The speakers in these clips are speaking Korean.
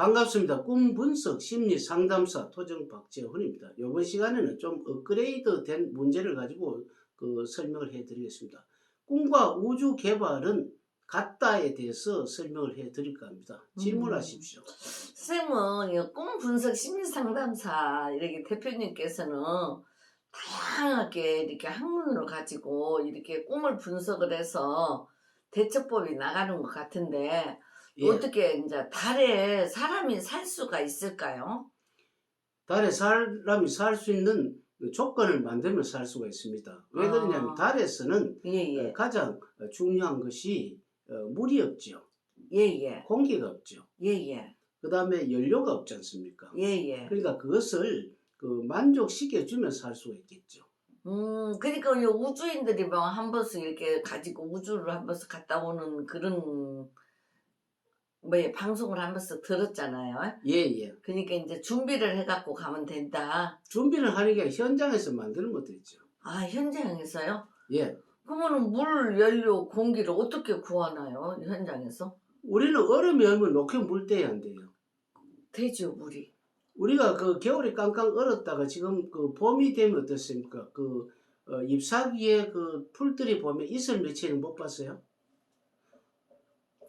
반갑습니다. 꿈 분석 심리 상담사 토정 박재훈입니다. 이번 시간에는 좀 업그레이드 된 문제를 가지고 그 설명을 해 드리겠습니다. 꿈과 우주 개발은 같다에 대해서 설명을 해 드릴까 합니다. 질문하십시오. 쌤은 이꿈 분석 심리 상담사 이렇게 대표님께서는 다양하게 이렇게 학문을 가지고 이렇게 꿈을 분석을 해서 대처법이 나가는 것 같은데 예, 어떻게 이제 달에 사람이 살 수가 있을까요? 달에 사람이 살 수 있는 조건을 만들면 살 수가 있습니다. 왜 아. 그러냐면 달에서는 예 예 가장 중요한 것이 어, 물이 없죠. 예 예 공기가 없죠. 예 예 그 다음에 연료가 없지 않습니까? 예 예 그러니까 그것을 그 만족시켜 주면 살 수가 있겠죠. 음 그러니까 이 우주인들이 막한 번씩 이렇게 가지고 우주를 한 번씩 갔다 오는 그런 뭐 방송을 한 번씩 들었잖아요. 예, 예. 그러니까 이제 준비를 해갖고 가면 된다. 준비를 하는 게 현장에서 만드는 것도 있죠. 아 현장에서요? 예. 그러면은 물, 연료, 공기를 어떻게 구하나요? 현장에서? 우리는 얼음이 얼면 녹혀 물 떼야 안 돼요. 되죠 물이. 우리가 그 겨울에 깡깡 얼었다가 지금 그 봄이 되면 어떻습니까? 그 어, 잎사귀에 그 풀들이 보면 이슬 맺히는 못 봤어요?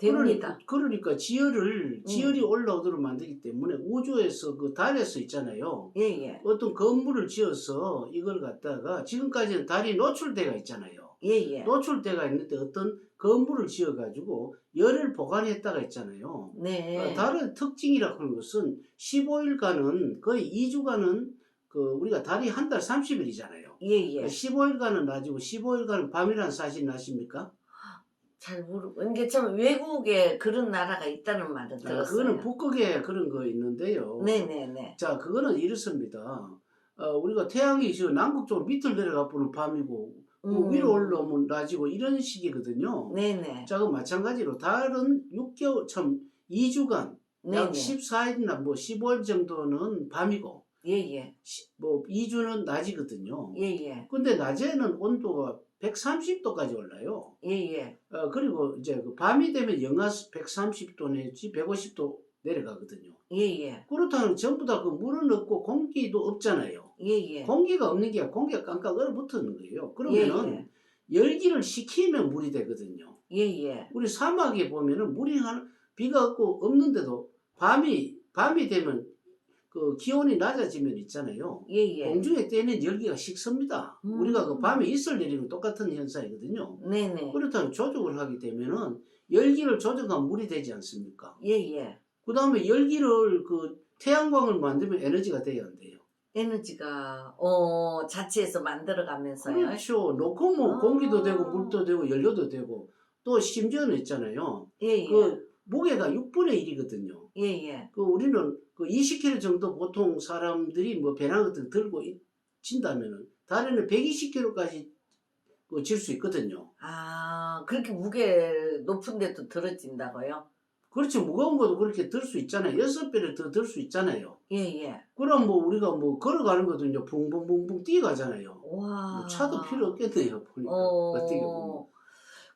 됩니다. 음. 그러니까, 그러니까 지열을 지열이 올라오도록 만들기 때문에 우주에서 그 달에서 있잖아요. 예 예 어떤 건물을 지어서 이걸 갖다가 지금까지는 달이 노출대가 있잖아요. 예 예. 노출대가 있는데 어떤 건물을 지어가지고 열을 보관했다가 있잖아요. 네. 어, 다른 특징이라고 하는 것은 15일간은 거의 2주간은 그 우리가 달이 한 달 30일이잖아요. 예 예. 15일간은 낮이고 15일간은 밤이라는 사실 아십니까? 잘 모르고 이게 참 외국에 그런 나라가 있다는 말은 아, 들었어요. 그거는 북극에 그런 거 있는데요. 네네네. 자, 그거는 이렇습니다. 어, 우리가 태양이 지금 남극 쪽으로 밑을 내려가 보면 밤이고 뭐 음. 위로 올라오면 낮이고 이런 식이거든요. 네네. 자, 그 마찬가지로 달은 6개월, 참 2주간 약 네네. 14일이나 뭐 15일 정도는 밤이고 예예. 시- 뭐 2주는 낮이거든요. 예예. 근데 낮에는 온도가 130도까지 올라요. 예 예. 어, 그리고 이제 그 밤이 되면 영하 130도 내지 150도 내려가거든요. 예 예. 그렇다면 전부 다 그 물은 없고 공기도 없잖아요. 예 예. 공기가 없는 게 공기가 깡깡 얼어붙는 거예요. 그러면은 예 예. 열기를 식히면 물이 되거든요. 예 예. 우리 사막에 보면은 물이 한 비가 없고 없는데도 밤이 밤이 되면 그 기온이 낮아지면 있잖아요. 예 예. 공중에 떼는 열기가 식습니다. 음. 우리가 그 밤에 이슬 내리는 건 똑같은 현상이거든요. 네네. 그렇다면 조작을 하게 되면은 열기를 조작한 물이 되지 않습니까? 예 예. 그 다음에 열기를 그 태양광을 만들면 에너지가 돼야 안 돼요. 에너지가 어 자체에서 만들어가면서요. 그렇죠. 놓고 뭐 아. 공기도 되고 물도 되고 연료도 되고 또 심지어는 있잖아요. 예 예. 그 무게가 6분의 1이거든요. 예 예. 그 우리는 그 20kg 정도 보통 사람들이 뭐 배낭 같은 거 들고 이- 진다면은 달에는 120kg까지 그 질수 있거든요. 아 그렇게 무게 높은데도 들어진다고요? 그렇죠. 무거운 것도 그렇게 들 수 있잖아요. 여섯 배를 더 들 수 있잖아요. 예 예. 그럼 뭐 우리가 뭐 걸어가는 것도 이제 붕붕붕붕 뛰어가잖아요. 와. 뭐 차도 필요 없겠네요. 보니까 어. 어떻게 보면.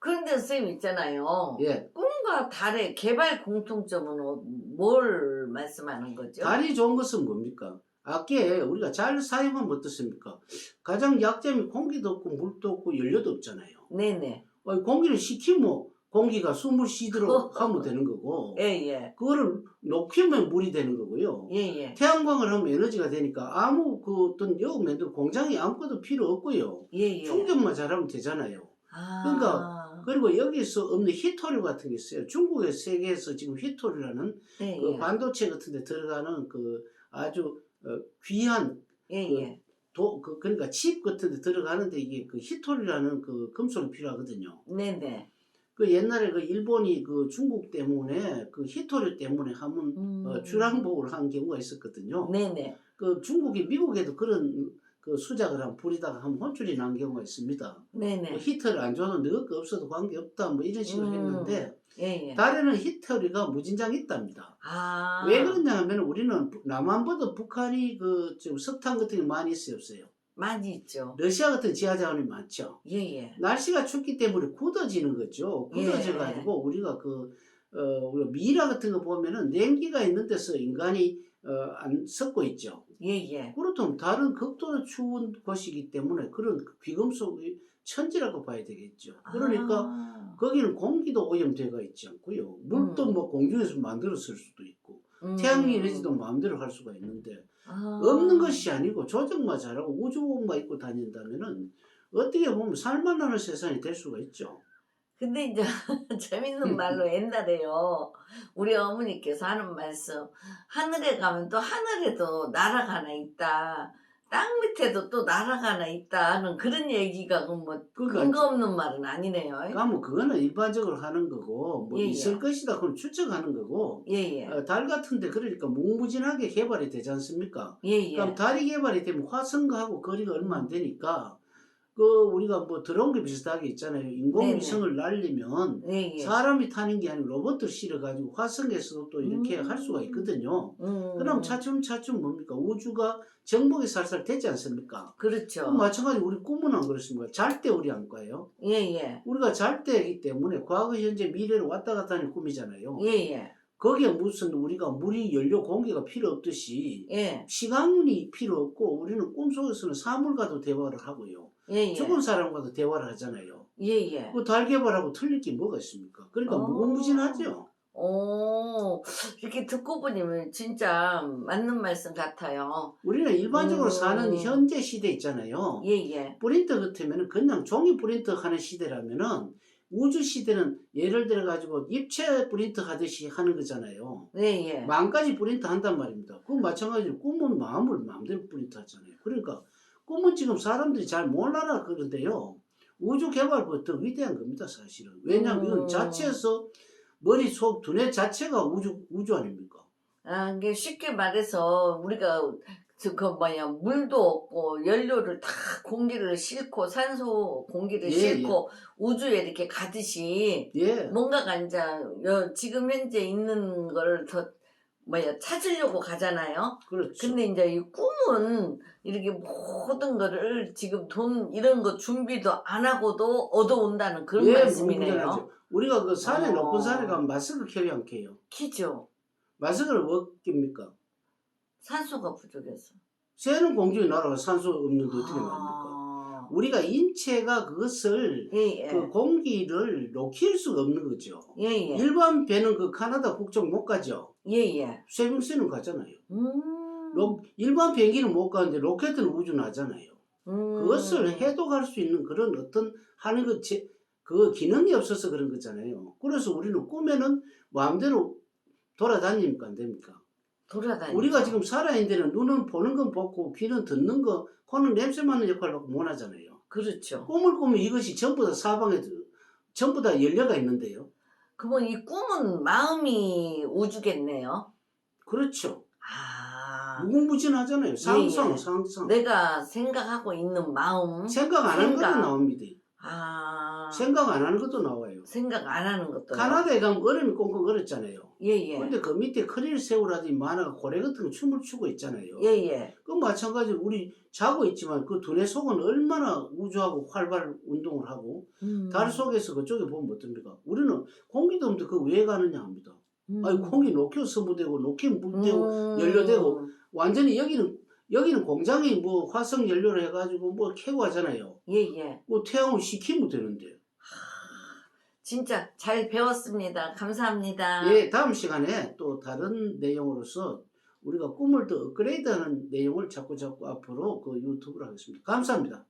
그런데 선생님 있잖아요. 예. 꿈과 달의 개발 공통점은 어- 뭘 말씀하는 거죠? 달이 좋은 것은 뭡니까? 아께 우리가 잘 사용하면 어떻습니까? 가장 약점이 공기도 없고 물도 없고 연료도 없잖아요. 네네. 공기를 식히면 공기가 숨을 쉬도록 하면 되는 거고 예예. 그거를 녹이면 물이 되는 거고요. 예예. 태양광을 하면 에너지가 되니까 아무 그 어떤 여우맨들 공장이 아무것도 필요 없고요. 예예. 충전만 잘하면 되잖아요. 아. 그러니까 그리고 여기서 없는 히토류 같은 게 있어요. 중국의 세계에서 지금 히토류라는 예, 그 예. 반도체 같은 데 들어가는 그 아주 어, 귀한 예예. 도, 그, 그러니까 칩 같은 데 들어가는데 이게 그 히토류라는 그 금속이 필요하거든요. 네네. 그 옛날에 그 일본이 그 중국 때문에 그 히토류 때문에 한번 음. 어, 주랑복을 한 경우가 있었거든요. 네네. 그 중국이 미국에도 그런 그 수작을 한 부리다가 한 혼쭐이 난 경우가 있습니다. 그 네네. 히터를 안 줘도 넣을 거 없어도 관계 없다 뭐 이런 식으로 음. 했는데 예 예. 달에는 히터류가 무진장 있답니다. 아. 왜 그러냐 하면 우리는 부- 남한보다 북한이 그 지금 석탄 같은 게 많이 있어요 없어요. 많이 있죠. 러시아 같은 지하 자원이 많죠. 예 예. 날씨가 춥기 때문에 굳어지는 거죠. 예. 굳어져 가지고 우리가 그 어, 우리가 미라 같은 거 보면은 냉기가 있는 데서 인간이 어, 안 섞고 있죠. 예 예. 그렇다면 다른 극도로 추운 곳이기 때문에 그런 귀금속이 천지라고 봐야 되겠죠. 그러니까 아. 거기는 공기도 오염되어 있지 않고요. 물도 음. 뭐 공중에서 만들었을 수도 있고 음. 태양 에너지도 마음대로 할 수가 있는데 아. 없는 것이 아니고 조정만 잘하고 우주복만 입고 다닌다면은 어떻게 보면 살만하는 세상이 될 수가 있죠. 근데 이제 재밌는 말로 옛날에요. 우리 어머니께서 하는 말씀. 하늘에 가면 또 하늘에도 나라가 하나 있다. 땅 밑에도 또 나라가 하나 있다. 하는 그런 얘기가 그러니까 근거 없는 말은 아니네요. 그러니까 뭐 그거는 일반적으로 하는 거고 뭐 예, 예. 있을 것이다 그럼 추측하는 거고 예예. 어, 달 같은데 그러니까 무궁무진하게 개발이 되지 않습니까? 예예. 그럼 달이 개발이 되면 화성과하고 거리가 얼마 안 되니까 그 우리가 뭐 드론 게 비슷하게 있잖아요. 인공위성을 날리면 예예. 사람이 타는 게 아니고 로봇을 실어가지고 화성에서도 또 이렇게 음. 할 수가 있거든요. 음. 그럼 차츰차츰 뭡니까? 우주가 정복이 살살 되지 않습니까? 그렇죠. 그럼 마찬가지로 우리 꿈은 안 그렇습니까? 잘 때 우리 안 까요? 예예. 우리가 잘 때이기 때문에 과거, 현재, 미래를 왔다 갔다 하는 꿈이잖아요. 예예. 거기에 무슨 우리가 물이 연료, 공기가 필요 없듯이 예. 시간이 필요 없고 우리는 꿈속에서는 사물과도 대화를 하고요. 예 예. 죽은 사람과도 대화를 하잖아요. 예 예. 그 달 개발하고 틀릴 게 뭐가 있습니까? 그러니까 어. 무궁무진하죠. 오, 이렇게 듣고 보니 진짜 맞는 말씀 같아요. 우리는 일반적으로 음. 사는 현재 시대 있잖아요. 예 예. 프린터 같으면 그냥 종이 프린터 하는 시대라면은 우주 시대는 예를 들어 가지고 입체 프린터 하듯이 하는 거잖아요. 예예. 만가지 프린터 한단 말입니다. 그 마찬가지로 꿈은 마음을 마음대로 프린터 하잖아요. 그러니까 꿈은 지금 사람들이 잘 몰라라 그런데요. 우주 더 위대한 겁니다, 사실은. 왜냐하면 이건 음. 자체에서 머릿속 두뇌 자체가 우주 우주 아닙니까? 아, 이게 쉽게 말해서 우리가 저그 뭐야 물도 없고 연료를 다 공기를 싣고 산소 공기를 예, 싣고 우주에 이렇게 가듯이 예. 뭔가가 이제 여- 지금 현재 있는 걸 더 뭐야 찾으려고 가잖아요. 그렇죠. 근데 이제 이 꿈은 이렇게 모든 거를 지금 돈 이런 거 준비도 안 하고도 얻어온다는 그런 예, 말씀이네요. 우리가 그 산에 어. 높은 산에 가면 마스크 안 켜요? 키죠. 마스크를 왜 낍니까? 산소가 부족해서. 새는 공중에 날아가 산소 없는데 어떻게 말입니까? 아. 우리가 인체가 그것을 예, 예. 그 공기를 녹일 수가 없는 거죠. 예, 예. 일반 배는 그 카나다 북쪽 못 가죠. 예, 예. 세빙스는 가잖아요. 음. 로- 일반 비행기는 못 가는데 로켓은 우주 나잖아요. 음. 그것을 해독할 수 있는 그런 어떤 하는 그, 제, 그 기능이 없어서 그런 거잖아요. 그래서 우리는 꿈에는 마음대로 돌아다닙니까 안 됩니까? 돌아다니. 우리가 지금 살아있는 데는 눈은 보는 건 보고 귀는 듣는 거 코는 냄새 맡는 역할을 하고 못 하잖아요. 그렇죠. 꿈을 꾸면 이것이 전부 다 사방에 전부 다 열려가 있는데요. 그러면 이 꿈은 마음이 우주겠네요. 그렇죠. 아. 무궁무진하잖아요. 상상, 예. 상상. 내가 생각하고 있는 마음. 생각 안 하는 것도 생각. 나옵니다. 아. 생각 안 하는 것도 나와요. 생각 안 하는 것도. 카나다에 가면 얼음이 꽁꽁 얼었잖아요. 예, 예. 근데 그 밑에 크릴 새우라든지 만화가 고래 같은 거 춤을 추고 있잖아요. 예, 예. 그 마찬가지로 우리 자고 있지만 그 두뇌 속은 얼마나 우주하고 활발 운동을 하고 음. 달 속에서 그쪽에 보면 어떻습니까? 우리는 공기도 없는데 그 왜 가느냐 합니다. 음. 아니 공기 녹여 서무되고 녹히면 물되고 음. 연료되고 완전히 여기는 여기는 공장이 뭐 화석 연료를 해가지고 뭐 캐고 하잖아요. 예, 예. 뭐 태양을 식히면 되는데. 진짜 잘 배웠습니다. 감사합니다. 예, 다음 시간에 또 다른 내용으로서 우리가 꿈을 더 업그레이드하는 내용을 자꾸 자꾸 앞으로 그 유튜브로 하겠습니다. 감사합니다.